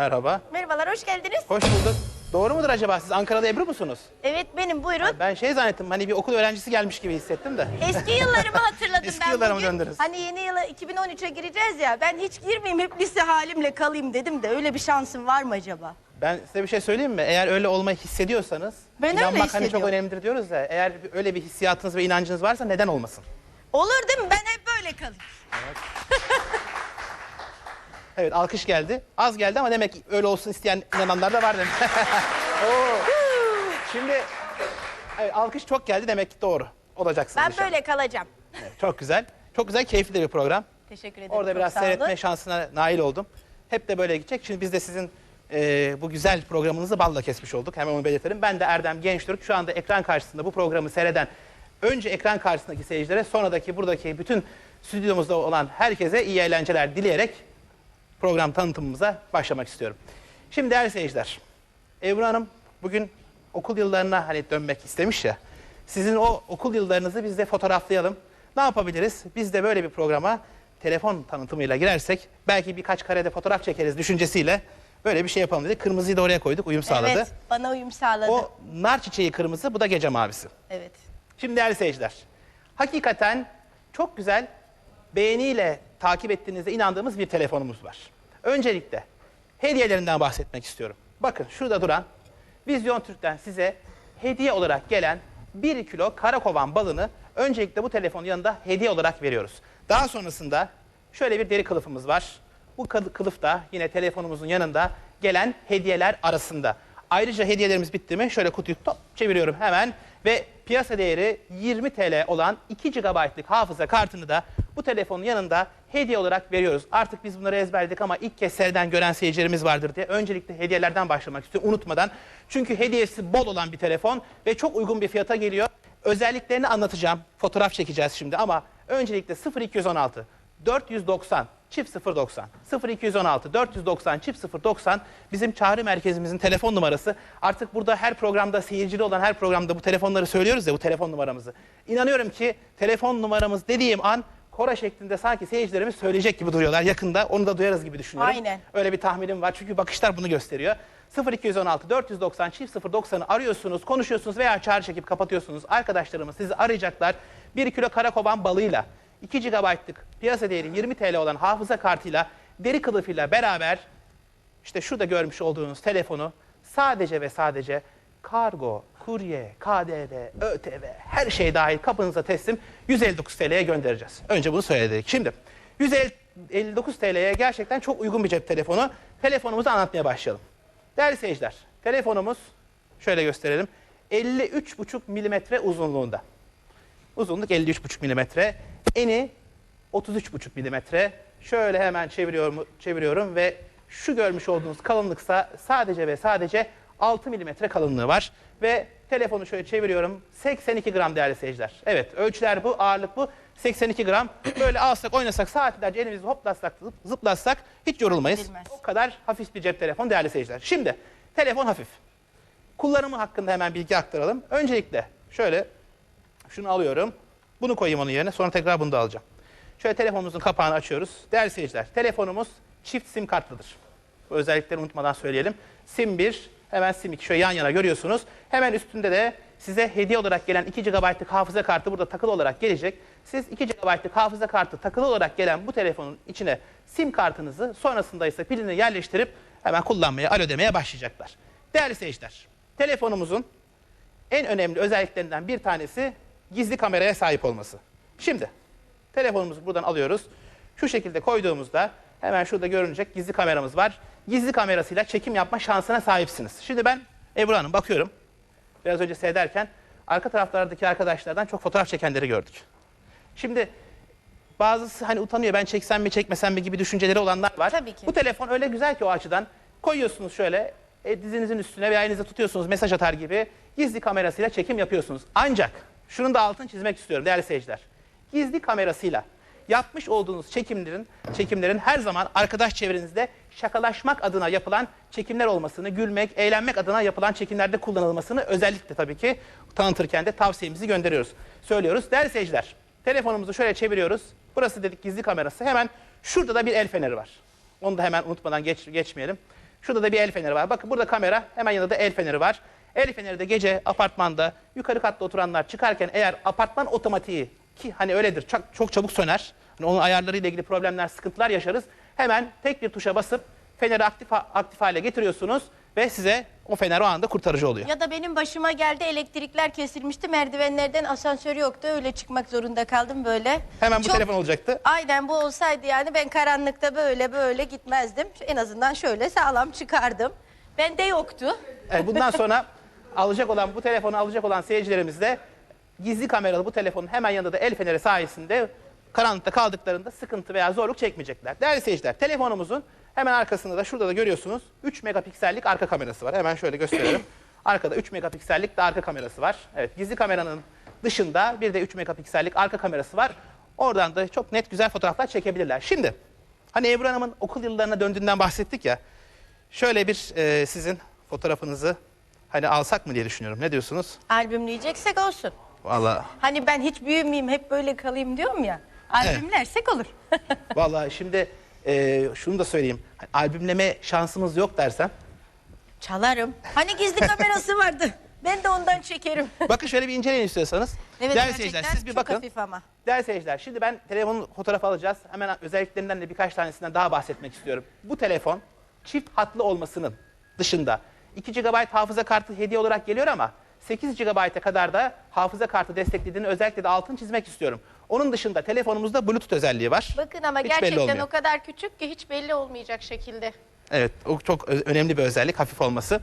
Merhaba. Merhabalar, hoş geldiniz. Hoş bulduk. Doğru mudur acaba? Siz Ankara'da Ebru musunuz? Evet, benim buyurun. Ben şey zannettim hani bir okul öğrencisi gelmiş gibi hissettim de. Eski yıllarımı hatırladım Eski ben yıllara mı bugün. döndünüz? Hani yeni yıla 2013'e gireceğiz ya, ben hiç girmeyeyim, hep lise halimle kalayım dedim de öyle bir şansım var mı acaba? Ben size bir şey söyleyeyim mi? Eğer öyle olmayı hissediyorsanız, Ben öyle inanmak hani çok hissediyorum. önemlidir diyoruz ya. Eğer öyle bir hissiyatınız ve inancınız varsa neden olmasın? Olur değil mi? Ben hep böyle kalayım. Evet alkış geldi. Az geldi ama demek ki öyle olsun isteyen inananlar da var demek. Oo. Şimdi evet, alkış çok geldi demek ki doğru. Olacaksınız Ben inşallah. böyle kalacağım. Evet, çok güzel. Çok güzel, keyifli de bir program. Teşekkür ederim. Orada çok biraz sağ olun. seyretme şansına nail oldum. Hep de böyle gidecek. Şimdi biz de sizin e, bu güzel programınızı balla kesmiş olduk. Hemen onu belirtelim. Ben de Erdem Gençtürk. Şu anda ekran karşısında bu programı seyreden önce ekran karşısındaki seyircilere sonradaki buradaki bütün stüdyomuzda olan herkese iyi eğlenceler dileyerek program tanıtımımıza başlamak istiyorum. Şimdi değerli seyirciler, Ebru Hanım bugün okul yıllarına hani dönmek istemiş ya. Sizin o okul yıllarınızı biz de fotoğraflayalım. Ne yapabiliriz? Biz de böyle bir programa telefon tanıtımıyla girersek belki birkaç karede fotoğraf çekeriz düşüncesiyle böyle bir şey yapalım dedik. Kırmızıyı da oraya koyduk, uyum sağladı. Evet, bana uyum sağladı. O nar çiçeği kırmızı, bu da gece mavisi. Evet. Şimdi değerli seyirciler, hakikaten çok güzel, beğeniyle takip ettiğinizde inandığımız bir telefonumuz var. Öncelikle hediyelerinden bahsetmek istiyorum. Bakın şurada duran Vizyon Türk'ten size hediye olarak gelen 1 kilo karakovan balını öncelikle bu telefonun yanında hediye olarak veriyoruz. Daha sonrasında şöyle bir deri kılıfımız var. Bu kıl- kılıf da yine telefonumuzun yanında gelen hediyeler arasında. Ayrıca hediyelerimiz bitti mi şöyle kutuyu top çeviriyorum hemen ve piyasa değeri 20 TL olan 2 GB'lık hafıza kartını da bu telefonun yanında hediye olarak veriyoruz. Artık biz bunları ezberledik ama ilk kez seriden gören seyircilerimiz vardır diye öncelikle hediyelerden başlamak istiyorum unutmadan. Çünkü hediyesi bol olan bir telefon ve çok uygun bir fiyata geliyor. Özelliklerini anlatacağım. Fotoğraf çekeceğiz şimdi ama öncelikle 0216 490 çift 090 0216 490 çift 090 bizim çağrı merkezimizin telefon numarası. Artık burada her programda seyircili olan her programda bu telefonları söylüyoruz ya bu telefon numaramızı. İnanıyorum ki telefon numaramız dediğim an kora şeklinde sanki seyircilerimiz söyleyecek gibi duruyorlar. Yakında onu da duyarız gibi düşünüyorum. Aynen. Öyle bir tahminim var çünkü bakışlar bunu gösteriyor. 0216 490 çift 090'ı arıyorsunuz, konuşuyorsunuz veya çağrı çekip kapatıyorsunuz. Arkadaşlarımız sizi arayacaklar. 1 kilo karakovan balığıyla 2 GB'lık piyasa değeri 20 TL olan hafıza kartıyla deri kılıfıyla beraber işte şurada görmüş olduğunuz telefonu sadece ve sadece kargo, kurye, KDV, ÖTV her şey dahil kapınıza teslim 159 TL'ye göndereceğiz. Önce bunu söyledik. Şimdi 159 TL'ye gerçekten çok uygun bir cep telefonu. Telefonumuzu anlatmaya başlayalım. Değerli seyirciler, telefonumuz şöyle gösterelim. 53,5 milimetre uzunluğunda. Uzunluk 53,5 milimetre. Eni 33,5 milimetre. Şöyle hemen çeviriyorum, çeviriyorum ve şu görmüş olduğunuz kalınlıksa sadece ve sadece 6 milimetre kalınlığı var. Ve telefonu şöyle çeviriyorum. 82 gram değerli seyirciler. Evet ölçüler bu, ağırlık bu. 82 gram. Böyle alsak oynasak saatlerce elimizde hoplatsak zıp- zıplatsak hiç yorulmayız. Bilmez. O kadar hafif bir cep telefon değerli seyirciler. Şimdi telefon hafif. Kullanımı hakkında hemen bilgi aktaralım. Öncelikle şöyle şunu alıyorum. Bunu koyayım onun yerine. Sonra tekrar bunu da alacağım. Şöyle telefonumuzun kapağını açıyoruz. Değerli seyirciler, telefonumuz çift sim kartlıdır. Bu özellikleri unutmadan söyleyelim. Sim 1, hemen sim 2 şöyle yan yana görüyorsunuz. Hemen üstünde de size hediye olarak gelen 2 GB'lık hafıza kartı burada takılı olarak gelecek. Siz 2 GB'lık hafıza kartı takılı olarak gelen bu telefonun içine sim kartınızı sonrasında ise pilini yerleştirip hemen kullanmaya, alo demeye başlayacaklar. Değerli seyirciler, telefonumuzun en önemli özelliklerinden bir tanesi gizli kameraya sahip olması. Şimdi telefonumuzu buradan alıyoruz. Şu şekilde koyduğumuzda hemen şurada görünecek gizli kameramız var. Gizli kamerasıyla çekim yapma şansına sahipsiniz. Şimdi ben Ebru Hanım bakıyorum. Biraz önce seyrederken arka taraflardaki arkadaşlardan çok fotoğraf çekenleri gördük. Şimdi bazısı hani utanıyor ben çeksem mi çekmesem mi gibi düşünceleri olanlar var. Tabii ki. Bu telefon öyle güzel ki o açıdan koyuyorsunuz şöyle e, dizinizin üstüne veya elinizde tutuyorsunuz mesaj atar gibi gizli kamerasıyla çekim yapıyorsunuz. Ancak şunun da altını çizmek istiyorum değerli seyirciler. Gizli kamerasıyla yapmış olduğunuz çekimlerin çekimlerin her zaman arkadaş çevrenizde şakalaşmak adına yapılan çekimler olmasını, gülmek, eğlenmek adına yapılan çekimlerde kullanılmasını özellikle tabii ki tanıtırken de tavsiyemizi gönderiyoruz. Söylüyoruz. Değerli seyirciler, telefonumuzu şöyle çeviriyoruz. Burası dedik gizli kamerası. Hemen şurada da bir el feneri var. Onu da hemen unutmadan geç, geçmeyelim. Şurada da bir el feneri var. Bakın burada kamera, hemen yanında da el feneri var. El feneri de gece apartmanda yukarı katta oturanlar çıkarken eğer apartman otomatiği ki hani öyledir çok, çok çabuk söner. Hani onun ayarlarıyla ilgili problemler, sıkıntılar yaşarız. Hemen tek bir tuşa basıp feneri aktif, aktif hale getiriyorsunuz ve size o fener o anda kurtarıcı oluyor. Ya da benim başıma geldi elektrikler kesilmişti. Merdivenlerden asansör yoktu. Öyle çıkmak zorunda kaldım böyle. Hemen bu Çok- telefon olacaktı. Aynen bu olsaydı yani ben karanlıkta böyle böyle gitmezdim. En azından şöyle sağlam çıkardım. Bende yoktu. Evet, bundan sonra alacak olan bu telefonu alacak olan seyircilerimiz de gizli kameralı bu telefonun hemen yanında da el feneri sayesinde karanlıkta kaldıklarında sıkıntı veya zorluk çekmeyecekler. Değerli seyirciler telefonumuzun hemen arkasında da şurada da görüyorsunuz 3 megapiksellik arka kamerası var. Hemen şöyle gösterelim. Arkada 3 megapiksellik de arka kamerası var. Evet gizli kameranın dışında bir de 3 megapiksellik arka kamerası var. Oradan da çok net güzel fotoğraflar çekebilirler. Şimdi hani Ebru Hanım'ın okul yıllarına döndüğünden bahsettik ya. Şöyle bir e, sizin fotoğrafınızı hani alsak mı diye düşünüyorum. Ne diyorsunuz? Albümleyeceksek olsun. Vallahi Hani ben hiç büyümeyeyim hep böyle kalayım diyorum ya. Albümlersek olur. vallahi şimdi e, şunu da söyleyeyim. Hani albümleme şansımız yok dersem. Çalarım. Hani gizli kamerası vardı. Ben de ondan çekerim. Bakın şöyle bir inceleyin istiyorsanız. Evet Değerli gerçekten seyirciler siz bir çok bakın. hafif ama. Değerli seyirciler şimdi ben telefonun fotoğrafı alacağız. Hemen özelliklerinden de birkaç tanesinden daha bahsetmek istiyorum. Bu telefon çift hatlı olmasının dışında 2 GB hafıza kartı hediye olarak geliyor ama 8 GB'a kadar da hafıza kartı desteklediğini özellikle de altını çizmek istiyorum. Onun dışında telefonumuzda Bluetooth özelliği var. Bakın ama Hiç gerçekten o kadar küçük ki hiç belli olmayacak şekilde. Evet, o çok önemli bir özellik, hafif olması.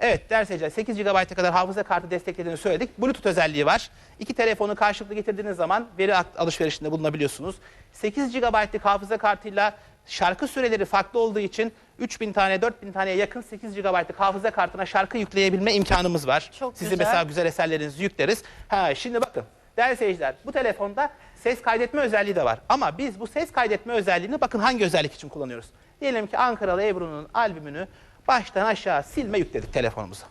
Evet, seyirciler, 8 GB'a kadar hafıza kartı desteklediğini söyledik. Bluetooth özelliği var. İki telefonu karşılıklı getirdiğiniz zaman veri alışverişinde bulunabiliyorsunuz. 8 GB'lık hafıza kartıyla şarkı süreleri farklı olduğu için 3000 tane, 4000 taneye yakın 8 GB'lık hafıza kartına şarkı yükleyebilme imkanımız var. Çok Sizin güzel. mesela güzel eserlerinizi yükleriz. Ha, şimdi bakın, değerli seyirciler, bu telefonda ses kaydetme özelliği de var. Ama biz bu ses kaydetme özelliğini bakın hangi özellik için kullanıyoruz? Diyelim ki Ankaralı Ebru'nun albümünü baştan aşağı silme yükledik telefonumuza.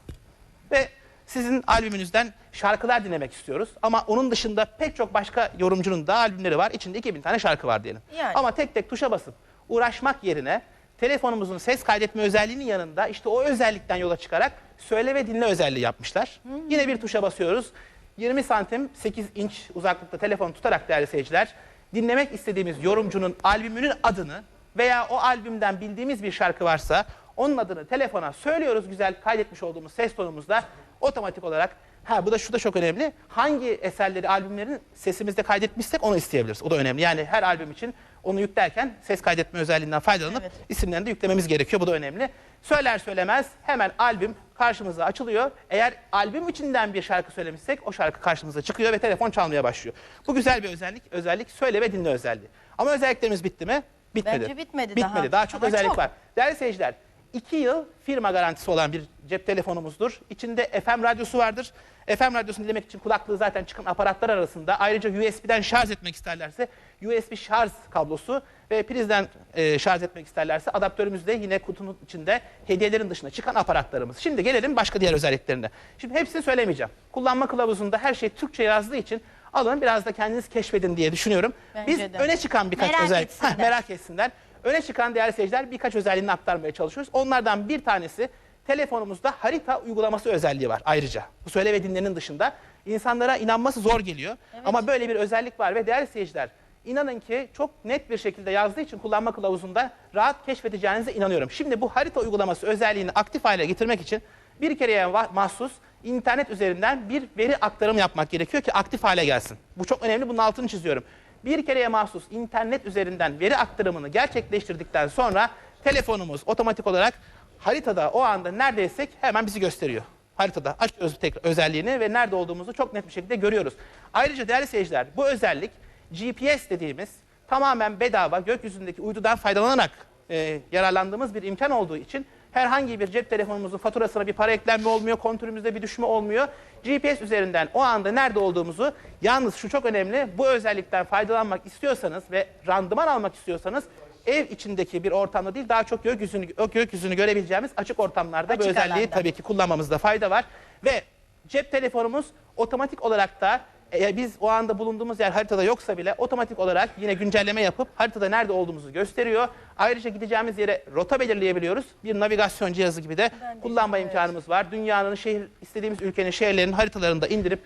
Ve sizin albümünüzden şarkılar dinlemek istiyoruz. Ama onun dışında pek çok başka yorumcunun da albümleri var. İçinde 2000 tane şarkı var diyelim. Yani. Ama tek tek tuşa basıp uğraşmak yerine telefonumuzun ses kaydetme özelliğinin yanında işte o özellikten yola çıkarak söyle ve dinle özelliği yapmışlar. Yine bir tuşa basıyoruz. 20 santim 8 inç uzaklıkta telefonu tutarak değerli seyirciler dinlemek istediğimiz yorumcunun albümünün adını veya o albümden bildiğimiz bir şarkı varsa onun adını telefona söylüyoruz güzel kaydetmiş olduğumuz ses tonumuzda otomatik olarak ha bu da şu da çok önemli. Hangi eserleri albümlerin sesimizde kaydetmişsek onu isteyebiliriz. O da önemli. Yani her albüm için onu yüklerken ses kaydetme özelliğinden faydalanıp Evet. isimlerini de yüklememiz gerekiyor. Bu da önemli. Söyler söylemez hemen albüm karşımıza açılıyor. Eğer albüm içinden bir şarkı söylemişsek o şarkı karşımıza çıkıyor ve telefon çalmaya başlıyor. Bu güzel bir özellik. Özellik söyle ve dinle özelliği. Ama özelliklerimiz bitti mi? Bitmedi. Bence bitmedi Bitmedi. daha. Daha çok Daha özellik çok. var. Değerli seyirciler, 2 yıl firma garantisi olan bir cep telefonumuzdur. İçinde FM radyosu vardır. FM radyosunu dinlemek için kulaklığı zaten çıkan aparatlar arasında. Ayrıca USB'den şarj etmek isterlerse USB şarj kablosu ve prizden e, şarj etmek isterlerse adaptörümüz de yine kutunun içinde hediyelerin dışına çıkan aparatlarımız. Şimdi gelelim başka diğer özelliklerine. Şimdi hepsini söylemeyeceğim. Kullanma kılavuzunda her şey Türkçe yazdığı için alın biraz da kendiniz keşfedin diye düşünüyorum. Bence Biz de. öne çıkan birkaç Merak özellik etsinler. Heh, merak etsinler. Öne çıkan değerli seyirciler birkaç özelliğini aktarmaya çalışıyoruz. Onlardan bir tanesi telefonumuzda harita uygulaması özelliği var ayrıca. Bu söyle ve dinlenin dışında insanlara inanması zor geliyor. Ama böyle bir özellik var ve değerli seyirciler inanın ki çok net bir şekilde yazdığı için kullanma kılavuzunda rahat keşfedeceğinize inanıyorum. Şimdi bu harita uygulaması özelliğini aktif hale getirmek için bir kereye mahsus internet üzerinden bir veri aktarımı yapmak gerekiyor ki aktif hale gelsin. Bu çok önemli bunun altını çiziyorum. Bir kereye mahsus internet üzerinden veri aktarımını gerçekleştirdikten sonra telefonumuz otomatik olarak haritada o anda neredeysek hemen bizi gösteriyor. Haritada açıyoruz tekrar özelliğini ve nerede olduğumuzu çok net bir şekilde görüyoruz. Ayrıca değerli seyirciler bu özellik GPS dediğimiz tamamen bedava gökyüzündeki uydudan faydalanarak e, yararlandığımız bir imkan olduğu için herhangi bir cep telefonumuzun faturasına bir para eklenme olmuyor, kontürümüzde bir düşme olmuyor. GPS üzerinden o anda nerede olduğumuzu yalnız şu çok önemli bu özellikten faydalanmak istiyorsanız ve randıman almak istiyorsanız ev içindeki bir ortamda değil daha çok gökyüzünü, gökyüzünü görebileceğimiz açık ortamlarda bu Açık özelliği alanda. tabii ki kullanmamızda fayda var. Ve cep telefonumuz otomatik olarak da Eğer biz o anda bulunduğumuz yer haritada yoksa bile otomatik olarak yine güncelleme yapıp haritada nerede olduğumuzu gösteriyor. Ayrıca gideceğimiz yere rota belirleyebiliyoruz. Bir navigasyon cihazı gibi de kullanma imkanımız var. Dünyanın şehir istediğimiz ülkenin şehirlerinin haritalarını da indirip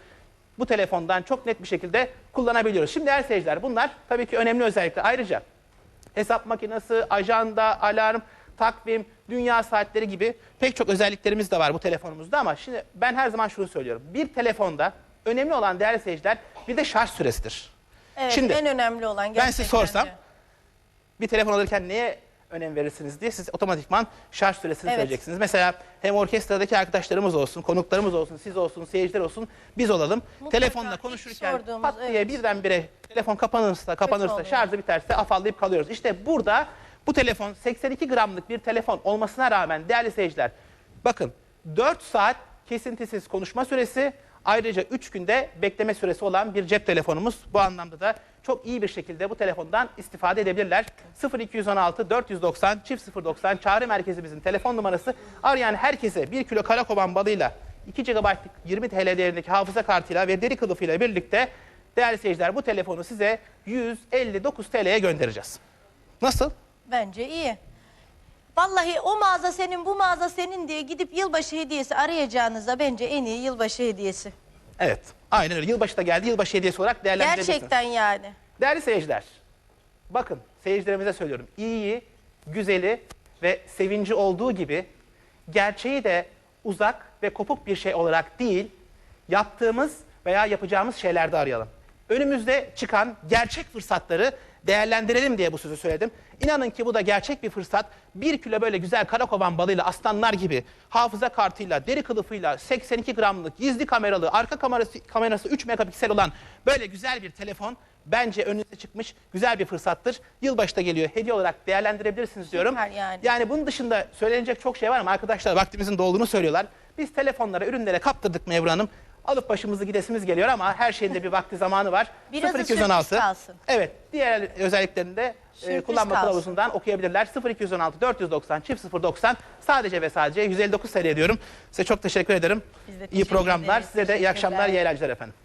bu telefondan çok net bir şekilde kullanabiliyoruz. Şimdi değerli seyirciler bunlar tabii ki önemli özellikler. Ayrıca hesap makinesi, ajanda, alarm, takvim, dünya saatleri gibi pek çok özelliklerimiz de var bu telefonumuzda ama şimdi ben her zaman şunu söylüyorum. Bir telefonda önemli olan değerli seyirciler bir de şarj süresidir. Evet, Şimdi en önemli olan ben gerçekten size sorsam de. bir telefon alırken neye önem verirsiniz diye siz otomatikman şarj süresini Evet. söyleyeceksiniz. Mesela hem orkestradaki arkadaşlarımız olsun, konuklarımız olsun, siz olsun, seyirciler olsun, biz olalım. Mutlaka Telefonla konuşurken sorduğumuz, pat diye evet. birdenbire telefon kapanırsa, kapanırsa, şarjı biterse afallayıp kalıyoruz. İşte burada bu telefon 82 gramlık bir telefon olmasına rağmen değerli seyirciler bakın 4 saat kesintisiz konuşma süresi ayrıca 3 günde bekleme süresi olan bir cep telefonumuz. Bu anlamda da çok iyi bir şekilde bu telefondan istifade edebilirler. 0216 490 çift 090 çağrı merkezimizin telefon numarası. Arayan herkese 1 kilo karakovan balıyla 2 GB'lık 20 TL değerindeki hafıza kartıyla ve deri kılıfıyla birlikte değerli seyirciler bu telefonu size 159 TL'ye göndereceğiz. Nasıl? Bence iyi. Vallahi o mağaza senin, bu mağaza senin diye gidip yılbaşı hediyesi arayacağınıza bence en iyi yılbaşı hediyesi. Evet. Aynen öyle. Yılbaşı da geldi. Yılbaşı hediyesi olarak değerlendirebilirsiniz. Gerçekten yani. Değerli seyirciler, bakın seyircilerimize söylüyorum. İyiyi, güzeli ve sevinci olduğu gibi gerçeği de uzak ve kopuk bir şey olarak değil, yaptığımız veya yapacağımız şeylerde arayalım. Önümüzde çıkan gerçek fırsatları değerlendirelim diye bu sözü söyledim. İnanın ki bu da gerçek bir fırsat. Bir kilo böyle güzel karakovan balıyla aslanlar gibi hafıza kartıyla, deri kılıfıyla 82 gramlık gizli kameralı, arka kamerası, kamerası 3 megapiksel olan böyle güzel bir telefon bence önünüze çıkmış güzel bir fırsattır. Yılbaşı da geliyor. Hediye olarak değerlendirebilirsiniz diyorum. yani. Yani bunun dışında söylenecek çok şey var ama arkadaşlar vaktimizin dolduğunu söylüyorlar. Biz telefonlara, ürünlere kaptırdık Mevru Hanım. Alıp başımızı gidesimiz geliyor ama her şeyin de bir vakti zamanı var. Biraz da sürpriz kalsın. Evet, diğer özelliklerini de e, Sürpriz kullanma kalsın. kılavuzundan okuyabilirler. 0216 490 çift 090 sadece ve sadece 159 TL ediyorum. Size çok teşekkür ederim. Biz de iyi teşekkür programlar. ederiz. Size de iyi akşamlar, iyi Teşekkürler. eğlenceler efendim.